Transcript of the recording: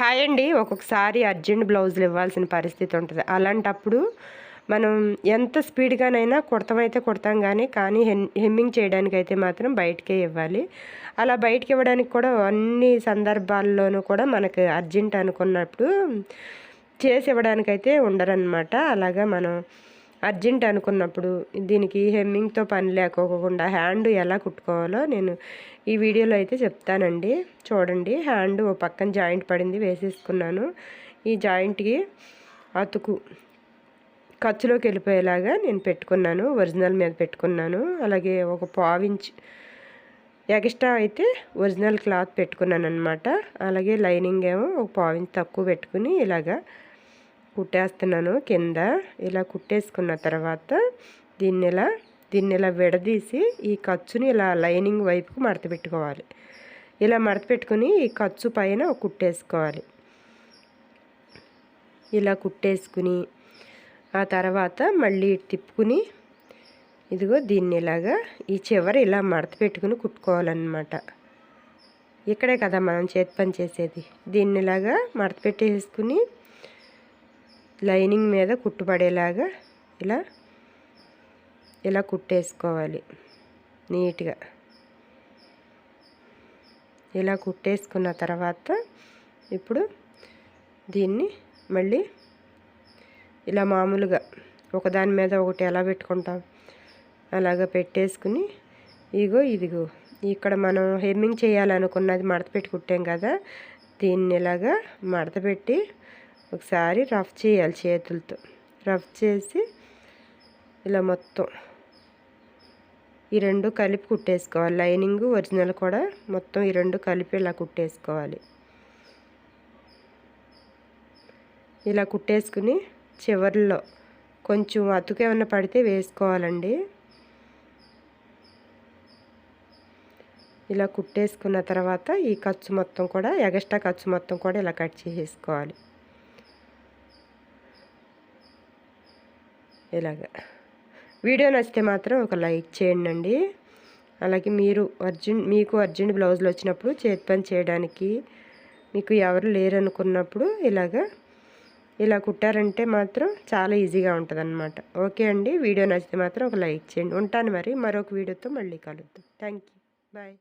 Hi అండి ఒక్కొక్కసారి urgent బ్లౌజులు ఇవ్వాల్సిన పరిస్థితి ఉంటుంది. అలాంటప్పుడు మనం ఎంత స్పీడ్గానైనా కుడతామైతే కుడతాం కానీ కానీ హెమ్మింగ్ చేయడానికి అయితే మాత్రం బయటకే ఇవ్వాలి. అలా బయటకి ఇవ్వడానికి కూడా అన్ని సందర్భాల్లోనూ కూడా మనకు అర్జెంట్ అనుకున్నప్పుడు చేసి ఇవ్వడానికైతే ఉండరనమాట అలాగా మనం అర్జెంట్ అనుకున్నప్పుడు దీనికి హెమ్మింగ్తో పని లేకోకుండా హ్యాండ్ ఎలా కుట్టుకోవాలో నేను ఈ వీడియోలో అయితే చెప్తానండి. చూడండి హ్యాండ్ ఓ పక్కన జాయింట్ పడింది వేసేసుకున్నాను. ఈ జాయింట్కి అతుకు ఖర్చులోకి వెళ్ళిపోయేలాగా నేను పెట్టుకున్నాను ఒరిజినల్ మీద పెట్టుకున్నాను. అలాగే ఒక పావించ్ ఎక్స్ట్రా అయితే ఒరిజినల్ క్లాత్ పెట్టుకున్నాను అనమాట అలాగే లైనింగ్ ఏమో ఒక పావించ్ తక్కువ పెట్టుకుని ఇలాగా కుట్టేస్తున్నాను కింద. ఇలా కుట్టేసుకున్న తర్వాత దీన్ని ఇలా దీన్ని ఇలా విడదీసి ఈ ఖర్చుని ఇలా లైనింగ్ వైపుకు మడత పెట్టుకోవాలి. ఇలా మడత పెట్టుకుని ఈ ఖర్చు పైన కుట్టేసుకోవాలి. ఇలా కుట్టేసుకుని ఆ తర్వాత మళ్ళీ తిప్పుకుని ఇదిగో దీన్ని ఇలాగా ఈ చివరి ఇలా మడత పెట్టుకుని కుట్టుకోవాలన్నమాట. ఇక్కడే కదా మనం చేతి పని చేసేది. దీన్ని ఇలాగా మడత పెట్టేసుకుని లైనింగ్ మీద కుట్టుపడేలాగా ఇలా ఇలా కుట్టేసుకోవాలి. నీట్గా. ఇలా కుట్టేసుకున్న తర్వాత ఇప్పుడు దీన్ని మళ్ళీ ఇలా మామూలుగా ఒకదాని మీద ఒకటి ఎలా పెట్టుకుంటాం? అలాగ పెట్టేసుకుని ఇగో ఇదిగో ఇక్కడ మనం హెమ్మింగ్ చేయాలనుకున్నది మడత పెట్టి కుట్టాం కదా దీన్ని ఇలాగా మడత పెట్టి ఒకసారి రఫ్ చేయాలి చేతులతో. రఫ్ చేసి ఇలా మొత్తం ఈ రెండు కలిపి కుట్టేసుకోవాలి. లైనింగ్ ఒరిజినల్ కూడా మొత్తం ఈ రెండు కలిపి ఇలా కుట్టేసుకోవాలి. ఇలా కుట్టేసుకుని చివరిలో కొంచెం అతుకు ఏమన్నా పడితే వేసుకోవాలండి. ఇలా కుట్టేసుకున్న తర్వాత ఈ ఖర్చు మొత్తం కూడా ఎగస్ట్రా ఖర్చు మొత్తం కూడా ఇలా కట్ చేసేసుకోవాలి. ఇలాగ. వీడియో నచ్చితే మాత్రం ఒక లైక్ చేయండి అలాగే మీరు అర్జెంట్ మీకు అర్జెంట్ బ్లౌజులు వచ్చినప్పుడు చేతి పని చేయడానికి మీకు ఎవరు లేరనుకున్నప్పుడు ఇలాగా ఇలా కుట్టారంటే మాత్రం చాలా ఈజీగా ఉంటుంది ఓకే అండి. వీడియో నచ్చితే మాత్రం ఒక లైక్ చేయండి. ఉంటాను మరి. మరొక వీడియోతో మళ్ళీ కలుద్దాం. Thank you bye.